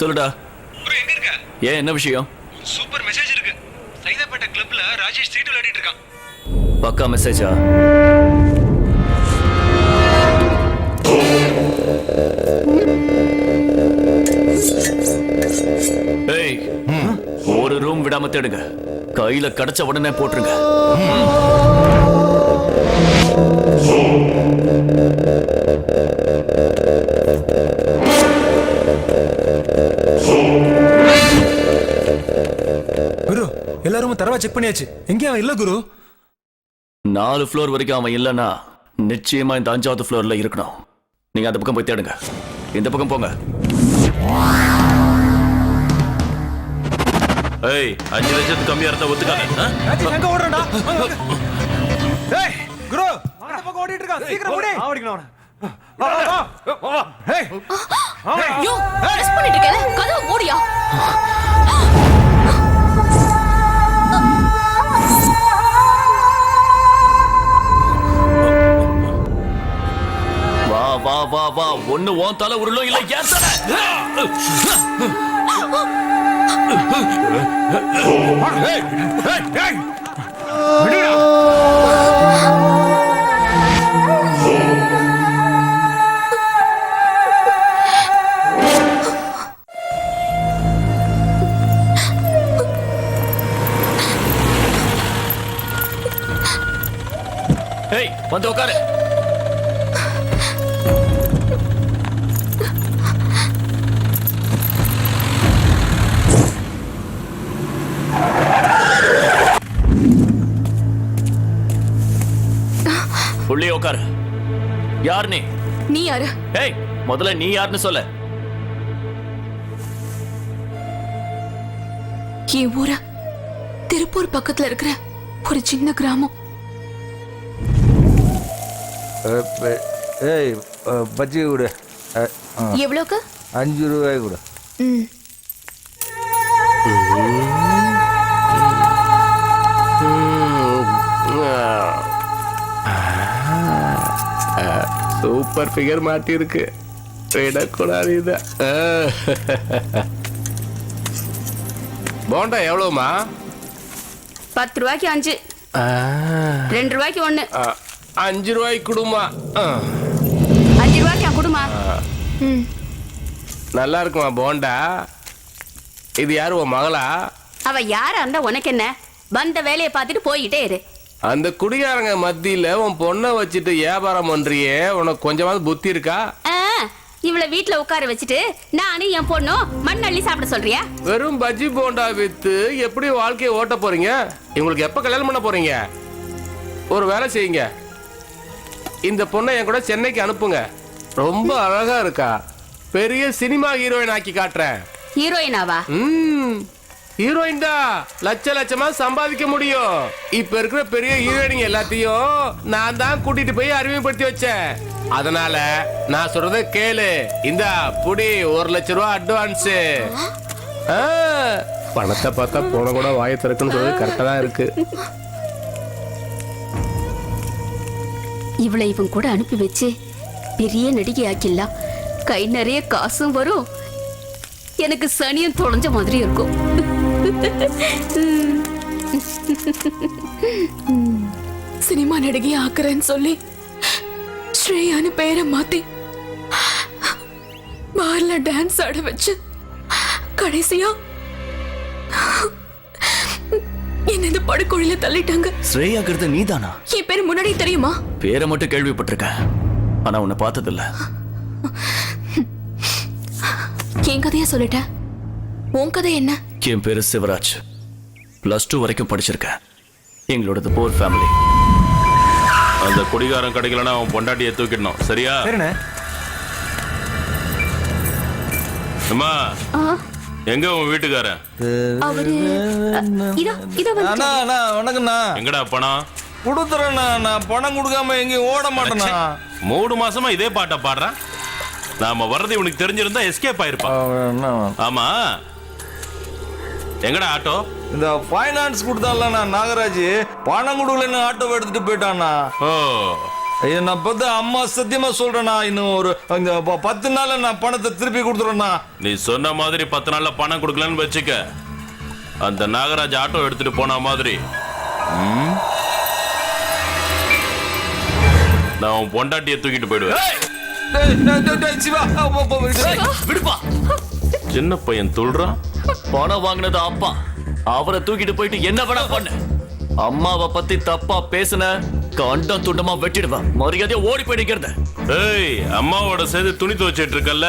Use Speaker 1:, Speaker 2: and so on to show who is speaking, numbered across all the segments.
Speaker 1: சொல்லுடா.
Speaker 2: எங்க இருக்க?
Speaker 1: ஏன் என்ன விஷயம்?
Speaker 2: சூப்பர் மெசேஜ் இருக்கு. சைதாப்பேட்டை கிளப்ல ராஜேஷ் சீட்டு விளையாடிட்டு இருக்கான்.
Speaker 1: பக்கா மெசேஜா ஏய் ஒரு ரூம் விடாம தேடுங்க. கையில கிடைச்ச உடனே போட்டுருங்க.
Speaker 3: குரு எல்லாரும் தரவா செக் பண்ணியாச்சு. எங்கேயும் அவன் இல்ல குரு?
Speaker 1: நாலு ஃப்ளோர் வரைக்கும் அவன் இல்லைன்னா நிச்சயமா இந்த அஞ்சாவது ஃப்ளோர்ல இருக்கணும். நீங்க அந்த பக்கம் போய் தேடுங்க. இந்த பக்கம் போங்க. ஏய் அஞ்சு லட்சத்துக்கு கம்மியா இருந்தா ஒத்துக்காத?
Speaker 3: எங்க ஏய் குரு அந்த பக்கம் ஓடிட்டு இருக்கான். சீக்கிரம் ஓடி. ஓடிக்கலாம் ஏய்.
Speaker 4: யோ ட்ரெஸ் பண்ணிட்டு இருக்கேன் கதவு மூடியா.
Speaker 1: வா வா வா. ஒண்ணு உன் தலை உருளும் இல்ல ஏன் தலை.
Speaker 3: ஏய்
Speaker 1: வந்து உட்காரு உள்ளே உட்காரு யார் நீ?
Speaker 4: நீ யாரு?
Speaker 1: ஏய் முதல்ல நீ யாருன்னு சொல்ல.
Speaker 4: என் ஊர திருப்பூர் பக்கத்துல இருக்கிற ஒரு சின்ன கிராமம்.
Speaker 5: ஏய் பஜ்ஜி கொடு.
Speaker 4: எவ்வளோக்கு?
Speaker 5: அஞ்சு ரூபாய் கொடு.
Speaker 4: ம்.
Speaker 6: சூப்பர் ஃபிகர் மாட்டியிருக்கு. விடக்கூடாது இத. போண்டா எவ்வளோமா
Speaker 7: பத்து ரூபாய்க்கு அஞ்சு. ரெண்டு ரூபாய்க்கு ஒண்ணு.
Speaker 6: அஞ்சு ரூபாய்க்கு கொடுமா.
Speaker 7: அஞ்சு ரூபாய்க்கு கொடுமா.
Speaker 6: நல்லா இருக்குமா போண்டா? இது யாரு உன் மகளா?
Speaker 7: அவ யாரா இருந்தா உனக்கு என்ன? வந்த வேலையை பார்த்துட்டு போய்கிட்டே இரு.
Speaker 6: அந்த குடிகாரங்க மத்தியில உன் பொண்ணை வச்சுட்டு வியாபாரம் பண்றியே உனக்கு கொஞ்சமாவது புத்தி இருக்கா?
Speaker 7: இவளை வீட்டுல உட்கார வச்சுட்டு நானும் என் பொண்ணும் மண் அள்ளி சாப்பிட சொல்றியா?
Speaker 6: வெறும் பஜ்ஜி போண்டா வித்து எப்படி வாழ்க்கையை ஓட்ட போறீங்க? இவங்களுக்கு எப்ப கல்யாணம் பண்ண போறீங்க? ஒரு வேலை செய்யுங்க. இந்த பொண்ணை என் கூட சென்னைக்கு அனுப்புங்க. ரொம்ப அழகா இருக்கா. பெரிய சினிமா ஹீரோயின் ஆக்கி காட்டுறேன்.
Speaker 7: ஹீரோயினாவா?
Speaker 6: ம். ஹீரோயின் தான் லட்ச லட்சமா சம்பாதிக்க முடியும். இப்ப இருக்கிற பெரிய ஹீரோயினுங்க எல்லாத்தையும் நான் தான் கூட்டிட்டு போய் அறிமுகப்படுத்தி வச்சேன். அதனால நான் சொல்றத கேளு. இந்தா புடி ஒரு லட்ச ரூபா அட்வான்ஸ் பணத்தை பார்த்தா போன கூட வாய திறக்குன்னு சொல்றது கரெக்டா தான் இருக்கு.
Speaker 7: இவளை இவன் கூட அனுப்பி வச்சு பெரிய நடிகை ஆக்கிடலாம் கை நிறைய காசும் வரும். எனக்கு சனியம் தொலைஞ்ச மாதிரி இருக்கும்.
Speaker 4: சினிமா நடிகை ஆக்குறேன்னு சொல்லி ஸ்ரேயான்னு பேரை மாத்தி பார்ல டான்ஸ் ஆட வச்சு கடைசியா என்ன இந்த படுகொழில தள்ளிட்டாங்க.
Speaker 1: ஸ்ரேயாங்கிறது நீதானா?
Speaker 4: என் பேர் முன்னாடி தெரியுமா?
Speaker 1: பேரை மட்டும் கேள்விப்பட்டிருக்கேன் ஆனா உன்னை பார்த்ததில்ல.
Speaker 4: என் கதையா சொல்லிட்டேன். உன் கதை என்ன?
Speaker 1: என் பேரு சிவராஜ். பிளஸ் டூ வரைக்கும் படிச்சிருக்கேன். எங்களோடது போர் ஃபேமிலி
Speaker 8: அந்த குடிகாரன் கிடைக்கலன்னா அவன் பொண்டாட்டியை தூக்கிடணும். சரியா?
Speaker 3: சரிண்ணே
Speaker 8: அம்மா
Speaker 7: ஆ,
Speaker 8: எங்க உன் வீட்டுக்காரன்?
Speaker 7: அவரு அ, இதோ இதோ வந்து
Speaker 5: அண்ணா அண்ணா வணக்கம்ண்ணா.
Speaker 8: எங்கடா பணம்
Speaker 5: கொடுத்துறேண்ணா நான் பணம் கொடுக்காம எங்கேயும் ஓட மாட்டேண்ணா.
Speaker 8: மூணு மாசமா இதே பாட்டை பாடுறான். நாம வர்றது இவனுக்கு தெரிஞ்சிருந்தா எஸ்கேப் ஆயிருப்பான்.
Speaker 5: அண்ணா,
Speaker 8: ஆமா. எங்கடா ஆட்டோ?
Speaker 5: இந்த ஃபைனான்ஸ் கொடுத்தான்ல நான் நாகராஜ் பணம் கொடுக்கலன்னு ஆட்டோ எடுத்துட்டு போயிட்டாண்ணா
Speaker 8: ஓ.
Speaker 5: ஐயா நான் பார்த்து அம்மா சத்தியமா சொல்றேண்ணா இன்னும் ஒரு இந்த பத்து நாள்ல நான் பணத்தை திருப்பி கொடுத்துறேண்ணா
Speaker 8: நீ சொன்ன மாதிரி பத்து நாள்ல பணம் கொடுக்கலன்னு வச்சுக்க. அந்த நாகராஜ் ஆட்டோ எடுத்துட்டு போன மாதிரி. ம்? நான் உன் பொண்டாட்டியை தூக்கிட்டு போயிடுவேன். சின்ன பையன் துள்றான்.
Speaker 1: பணம் வாங்கினது அப்பா. அவரை தூக்கிட்டு போயிட்டு என்ன வேணா பண்ணு. அம்மாவை பத்தி தப்பா பேசுன கண்டம் துண்டமா வெட்டிடுவேன் மரியாதையா ஓடி போயிடுக்கிறது
Speaker 8: ஏய் அம்மாவோட சேர்த்து துணி துவைச்சிட்டு இருக்கல்ல?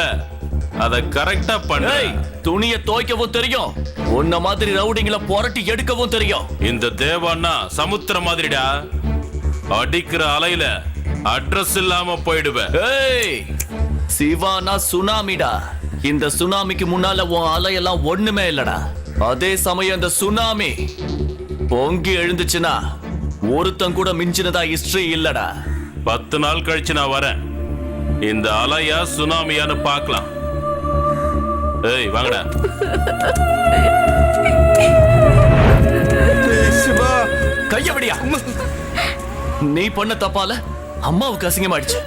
Speaker 8: அத கரெக்டா பண்ணு.
Speaker 1: துணிய துவைக்கவும் தெரியும். உன்ன மாதிரி ரவுடிங்களை புரட்டி எடுக்கவும் தெரியும்.
Speaker 8: இந்த தேவான்னா சமுத்திரம் மாதிரிடா. அடிக்கிற அலையில அட்ரஸ் இல்லாம போயிடுவேன்
Speaker 1: ஏய் சிவானா சுனாமிடா. இந்த சுனாமிக்கு முன்னால உன் அலையெல்லாம் ஒண்ணுமே இல்லடா. அதே சமயம் இந்த சுனாமி பொங்கி எழுந்துச்சுன்னா ஒருத்தன் கூட மிஞ்சினதா ஹிஸ்டரி இல்லடா.
Speaker 8: பத்து நாள் கழிச்சு நான் வரேன். இந்த அலையா சுனாமியான்னு பார்க்கலாம். ஏய் வாங்கடா.
Speaker 1: கையபடியா நீ பண்ண தப்பால அம்மாவுக்கு அசிங்கமாயிடுச்சு.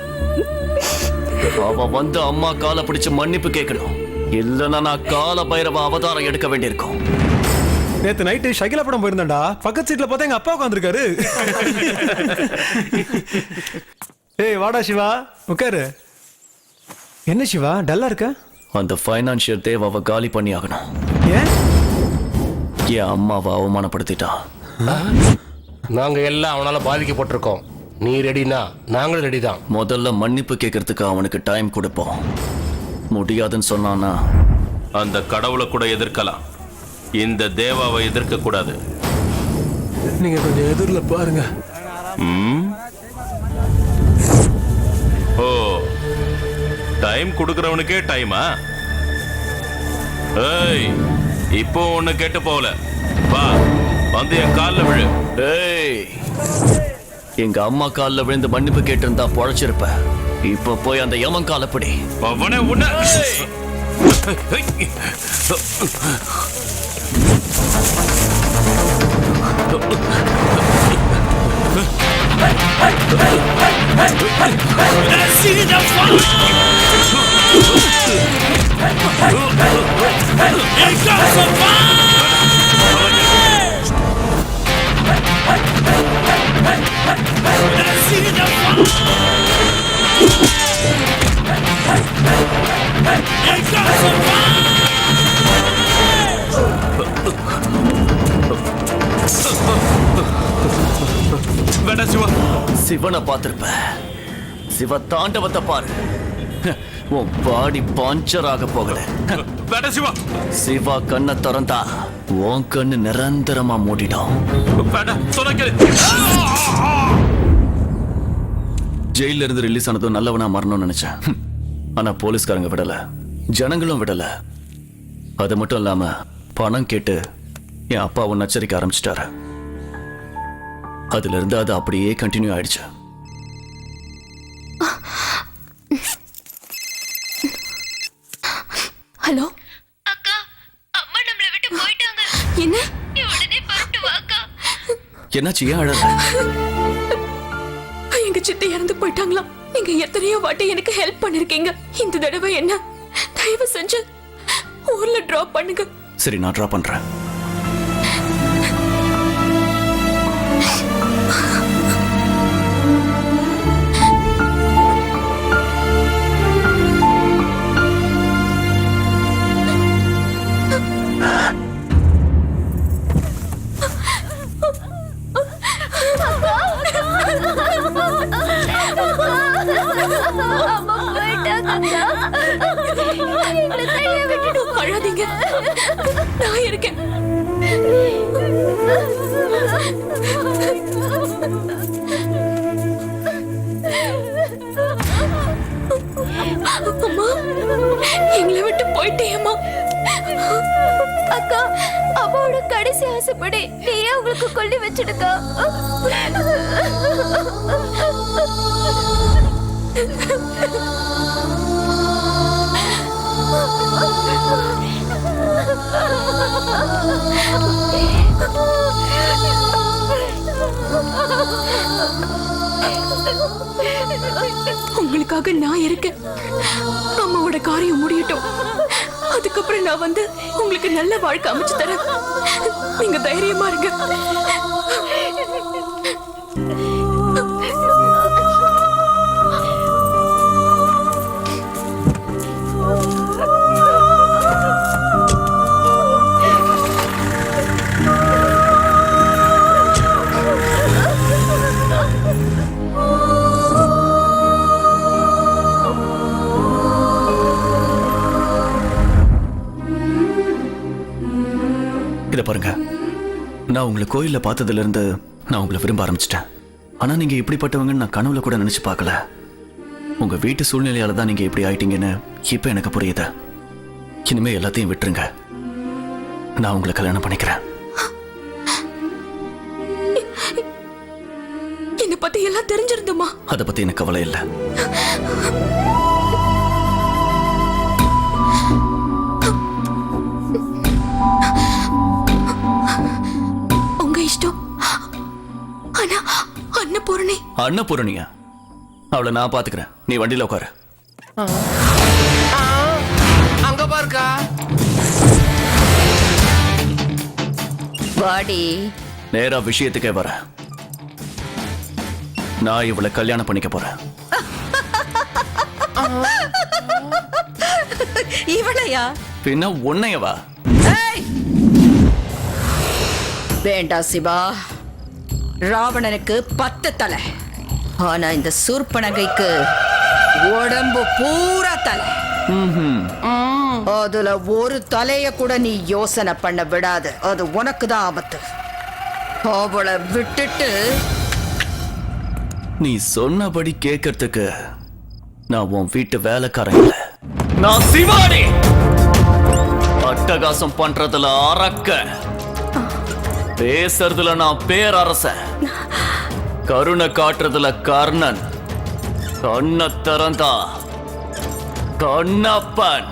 Speaker 1: அவ வந்து அம்மா காலை பிடிச்சு மன்னிப்பு கேட்கணும் இல்லைன்னா நான் கால பைரவ அவதாரம் எடுக்க வேண்டியிருக்கும்.
Speaker 3: நேத்து நைட்டு ஷகிலா படம் போயிருந்தேன்டா. பக்கத்து சீட்ல பார்த்தா எங்க அப்பா உட்காந்துருக்காரு ஏய் வாடா சிவா. உட்காரு. என்ன சிவா டல்லா இருக்க?
Speaker 1: அந்த ஃபைனான்சியல் தேவாவை காலி பண்ணி ஆகணும்
Speaker 3: ஏன்?
Speaker 1: என் அம்மாவை அவமானப்படுத்திட்டான்
Speaker 6: நாங்க எல்லாம் அவனால பாதிக்கப்பட்டிருக்கோம். நீ ரெடினா நாங்களும் ரெடி தான்
Speaker 1: முதல்ல மன்னிப்பு கேட்கறதுக்கு அவனுக்கு டைம் கொடுப்போம். முடியாதுன்னு சொன்னானா?
Speaker 8: அந்த கடவுளை கூட எதிர்க்கலாம். இந்த தேவாவை எதிர்க்க கூடாது
Speaker 3: நீங்க கொஞ்சம் எதிரில் பாருங்க.
Speaker 8: ம்? ஓ டைம் கொடுக்கறவனுக்கே டைமா ஏய் இப்போ ஒண்ணு கேட்டு போகல. வா வந்து என் கால்ல விழு.
Speaker 1: ஏய். எங்க அம்மா காலில் விழுந்து மன்னிப்பு கேட்டிருந்தா பொழைச்சிருப்ப. இப்ப போய் அந்த யமன் காலப்படி
Speaker 8: அவனே உன்ன வேண்டாம் சிவா.
Speaker 1: சிவனை பார்த்திருப்ப. சிவ தாண்டவத்தை பாரு. உன் பாடி பஞ்சர் ஆக போகல.
Speaker 8: வேண்டாம் சிவா.
Speaker 1: சிவா கண்ணை திறந்தா உன் கண்ணு நிரந்தரமா மூடிடும்.
Speaker 8: வேண்டாம் சொன்ன
Speaker 1: ஜெயில இருந்து ரிலீஸ் ஆனதும் நல்லவனா மரணம்னு நினைச்சேன். ஆனா போலீஸ்காரங்க விடல. ஜனங்களும் விடல. அது மட்டும் இல்லாம பணம் கேட்டு என் அப்பாவை நச்சரிக்க ஆரம்பிச்சிட்டாரு. அதுல இருந்து அது அப்படியே கண்டினியூ ஆயிடுச்சு.
Speaker 4: ஹலோ?
Speaker 9: அக்கா அம்மா நம்மளை விட்டு போயிட்டாங்க.
Speaker 4: என்ன?
Speaker 9: நீ உடனே புறப்பட்டு வாக்கா.
Speaker 1: என்னாச்சு ஏன் அழற?
Speaker 4: சித்தி இறந்து போயிட்டாங்களாம். நீங்க எத்தனையோ வாட்டி எனக்கு ஹெல்ப் பண்ணிருக்கீங்க. இந்த தடவை என்ன? தயவு செஞ்சு ஊர்ல டிராப் பண்ணுங்க.
Speaker 1: சரி நான் டிராப் பண்றேன்.
Speaker 9: அம்மா எங்களை
Speaker 4: விட்டு போயிட்டேம்மா.
Speaker 9: அக்கா அப்பாவோட கடைசி ஆசைப்படி நீயே உங்களுக்கு கொல்லி வச்சிடுக்கா.
Speaker 4: உனக்காக நான் இருக்கேன். அம்மாவோட காரியம் முடியட்டும். அதுக்கப்புறம் நான் வந்து உங்களுக்கு நல்ல வாழ்க்கை அமைச்சு தரேன். நீங்க தைரியமா இருங்க.
Speaker 1: நான் உங்களை கோயில்ல பார்த்ததுல இருந்து நான் உங்களை விரும்ப ஆரம்பிச்சிட்டேன். ஆனா நீங்க இப்படிப்பட்டவங்கன்னு நான் கனவுல கூட நினைச்சு பார்க்கல. உங்க வீட்டு சூழ்நிலையால தான் நீங்க இப்படி ஆயிட்டீங்கன்னு இப்ப எனக்கு புரியுது. இனிமே எல்லாத்தையும் விட்டுருங்க. நான் உங்களை கல்யாணம் பண்ணிக்கிறேன்.
Speaker 4: என்னை பத்தி எல்லாம் தெரிஞ்சிருந்தோமா?
Speaker 1: அதை பத்தி எனக்கு கவலை இல்லை.
Speaker 4: அன்னபூரணி.
Speaker 1: அன்னபூரணியா? அவளை நான் பாத்துக்கிறேன். நீ வண்டியில உட்காரு.
Speaker 6: அங்க பாருக்கா.
Speaker 7: வாடி.
Speaker 1: நேரா விஷயத்துக்கே வரேன் நான் இவளை கல்யாணம் பண்ணிக்க போறேன்.
Speaker 7: இவளையா?
Speaker 1: பின்ன உன்னையவா?
Speaker 7: வேண்டாம் சிவா. ராவணனுக்கு பத்து தலை. ஆனா இந்த சூர்பனகைக்கு உடம்பு பூரா தலை. அதுல ஒரு தலைய கூட நீ யோசனை பண்ண விடாது. அது உனக்கு தான் ஆபத்து. அவளை விட்டுட்டு
Speaker 1: நீ சொன்னபடி கேட்கறதுக்கு நான் உன் வீட்டு வேலைக்காரன் இல்ல. நான் சிவாடி அட்டகாசம் பண்றதுல அரக்க. பேசுறதுல நான் பேரரச கருணை காட்டுறதுல கர்ணன். கண்ண திறந்தா கண்ணப்பன்.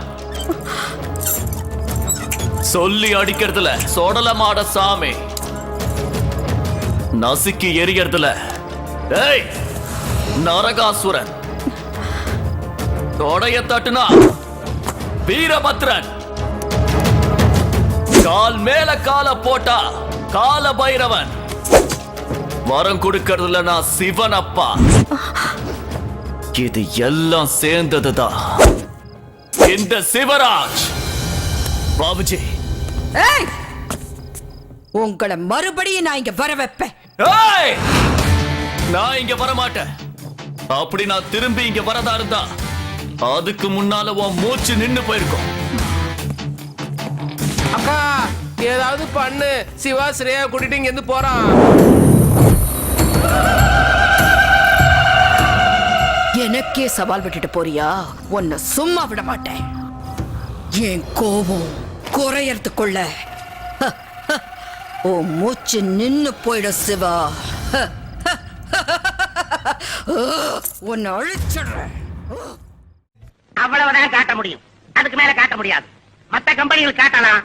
Speaker 1: சொல்லி அடிக்கிறதுல சொடலமாட சாமி. நசுக்கி எரியறதுல ஏய் நரகாசுரன். தொடைய தட்டுனா வீரபத்ரன். கால் மேல கால போட்டா கால பைரவன் வரம் கொடுக்கறதுல நான் சிவன் அப்பா இது எல்லாம் சேர்ந்ததுதான் இந்த சிவராஜ். பாபுஜி.
Speaker 7: உங்களை மறுபடியும் நான் இங்க வர வைப்பேன்!
Speaker 1: நான் இங்க வர மாட்டேன் அப்படி நான் திரும்பி இங்க வரதா இருந்தா அதுக்கு முன்னால உன் மூச்சு நின்னு போயிருக்கும்.
Speaker 6: அக்கா ஏதாவது பண்ணு. சிவா ஸ்ரேயா கூட்டிட்டு இங்க இருந்து போறான்
Speaker 7: எனக்கே சவால் விட்டுட்டு போறியா? உன்னை சும்மா விட மாட்டேன். என் கோபம் குறையறதுக்குள்ள உன் மூச்சு நின்னு போயிடும் சிவா. ஹ, ஹ, உன்னை அழிச்சிடுறேன்.
Speaker 10: அவ்வளவுதான் காட்ட முடியும். அதுக்கு மேல காட்ட முடியாது. மத்த கம்பெனிகள் காட்டலாம்.